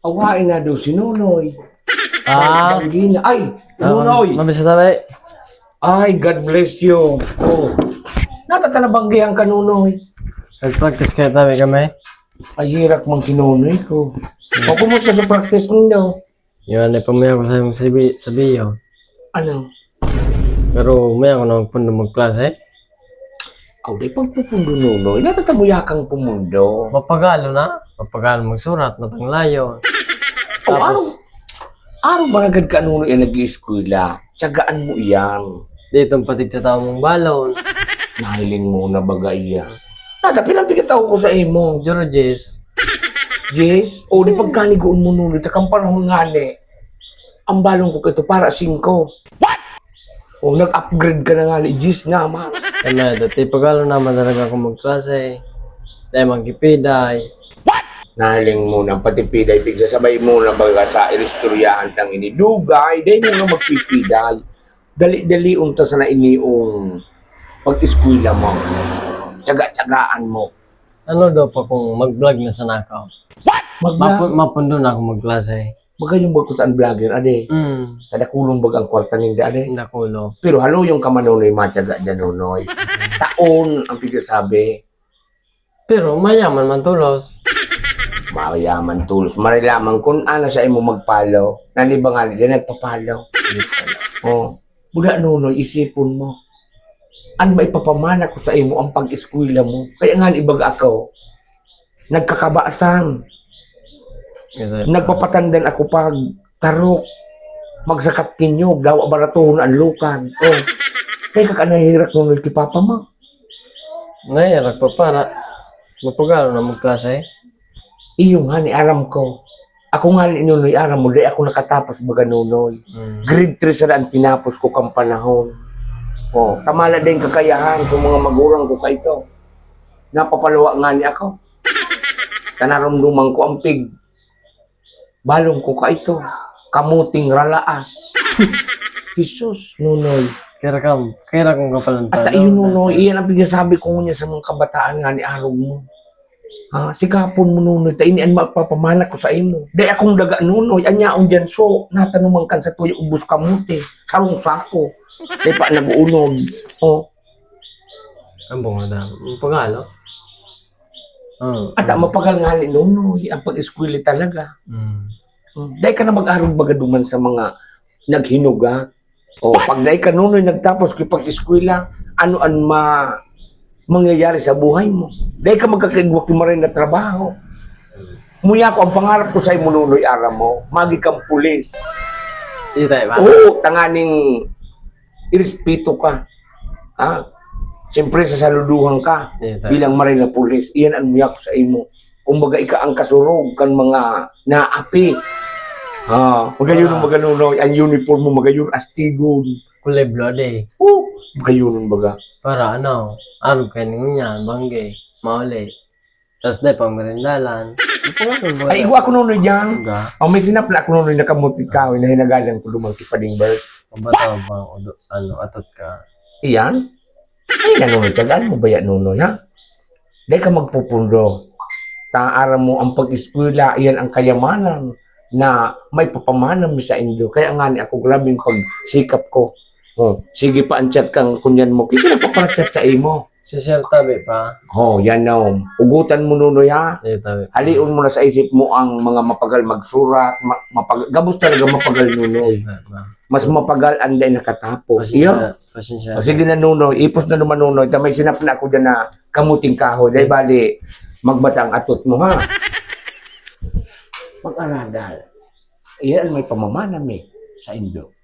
Awain na daw si Nunoy. Ah, Gina. Ay, Nunoy. Mabisa tabi. Ay, God bless you. Oh. Natatanabanggihan ka, Nunoy. Nag-practice kayo tabi kami. Ay, hirap mong kinunoy ko. O, kumusta sa practice ninyo? Yun, ay pamaya ko sa yung sabi, sabiyo. Ano? Pero umaya ko na magpundo magklase. Aw, di pagpupundo, Nunoy. Natatamuyakang pumundo. Mapagalo na. Mapagalo magsurat, matanglayo. Oh, araw, Tapos, araw ba agad ka, Nunoy, ang nag-eskwela? Tsagaan mo iyan. dito ang patigtataw mong balon. Nahiling mo na baga iyan. Nata, pinapigataw ko sa imo. Georges. Yes. O, di pagkanigoon mo nuno, takang panahon nga ni. Ang balong ko ito para 5. What? O, nag-upgrade ka na nga ni Yes naman. Kaya dati pagalo naman talaga ako magklase. Dahil magkipiday. Nahiling mo na pati piday, pigsasabay mo na baga sa ilistoryahan ng inidugay, dahil mo na magpipiday. Dali-dali unta sa na iniong pag-eskwila mo. Tsaga-tsagaan mo. Ano daw pa kung mag-vlog na sa nakaw? Mag Mapu- mapundo na ako magklase. Magayong bagkutan vlogger, ade. Hmm, Kada kulong bag ang kwarta ninda, ade. nakulo. Pero halo yung kamanonoy matyaga dyan, nonoy. Taon ang pigsasabi. Pero mayaman man tulos. Mayaman tools. Marilaman kung ano sa imo magpalo. Nalibang nga nila nagpapalo. Oh, buda nonoy, isipon mo. Ano ba ipapamana ko sa imo ang pag-eskwela mo? Kaya nga ibag ako. Nagkakabasan. Nagpapatandan ako pag tarok. Magsakat kinyog. Dawa baratuhon ang lukan. Oh. Kaya kakanahirak mo kay papa mo. Ngayon, pa para. Mapagalo na magklase. Iyo nga ni aram ko. Ako nga ni inunoy aram mo. Di ako nakatapos baga nunoy. Hmm. Grade 3 sa daan tinapos ko kang panahon. Oh, tamala din kakayahan sa mga magulang ko ka ito. Napapalawa nga ni ako. Kanaramduman ko ang pig. Balong ko ka ito. Kamuting ralaas. Jesus, nunoy. Kira ka, kira kong kapalantado. At ayun nunoy, iyan ang pinasabi ko niya sa mga kabataan nga ni Arog mo. Ha, sigapon mo nunoy, ta ini ang mapapamana ko sa imo. Di akong daga nunoy, anyaon dyan so, natanumang kan sa tuyo ubus kamuti, sarong sako. Di pa nag-unog. Oh, Ang bunga daw. Mapagalo. Oh. at ang mapagal nga ni nunoy, ang pag-eskwili talaga. Hmm. Hmm. Dahil ka na mag-arog bagaduman sa mga naghinuga. O, pag dahil ka nunoy nagtapos kay pag-eskwela, ano ang ma mangyayari sa buhay mo. Dahil ka magkakaigwak mo rin na trabaho. Muya ko, ang pangarap ko sa imo nunoy ara mo, magi kang pulis. Oo, tanganing irespeto ka. Ha? Siyempre, sasaluduhan ka Di tayo. bilang marin na pulis. Iyan ang muya ko sa imo. Kumbaga, ika ang kasurog kan mga naapi. Ha, magayon ang maganunoy. Ang uniform mo magayon astigon. Kulay blood eh. Oh, magayon baga. Para ano, arog kayo niya, bangge, mauli. Tapos dahil pang merindalan. Ay, iwa ko nunoy dyan. Ga, Ang may sinapla ko nunoy nakamuti ka. na hinagalan ko lumang kipading bird. mabataw ba, ano, atot ka. Iyan. Ay, nanunoy. Tagaan mo ba yan nunoy, ha? Dahil ka magpupundo. Taara mo ang pag-eskwela, iyan ang kayamanan na may papamanan mo sa Indo. Kaya nga ni ako grabing pagsikap ko. Oh, sige pa ang chat kang kunyan mo. Kasi nagpaparachat sa imo. Si Sir Tabi pa. Oh, yan na. um. Ugutan mo nunoy ha. Di tabi. Haliun mo na sa isip mo ang mga mapagal magsurat. Ma mapag gabos talaga mapagal tabi ba? Mas mapagal ang day nakatapos. Iyo. Pasensya. Pasensya. O sige na nunoy, ipos na naman nunoy. Tamay sinap na ako dyan na kamuting kahoy. Dahil bali, magbatang atot mo ha. Mag-aradal. Iyan ang may pamamanam eh sa Indo.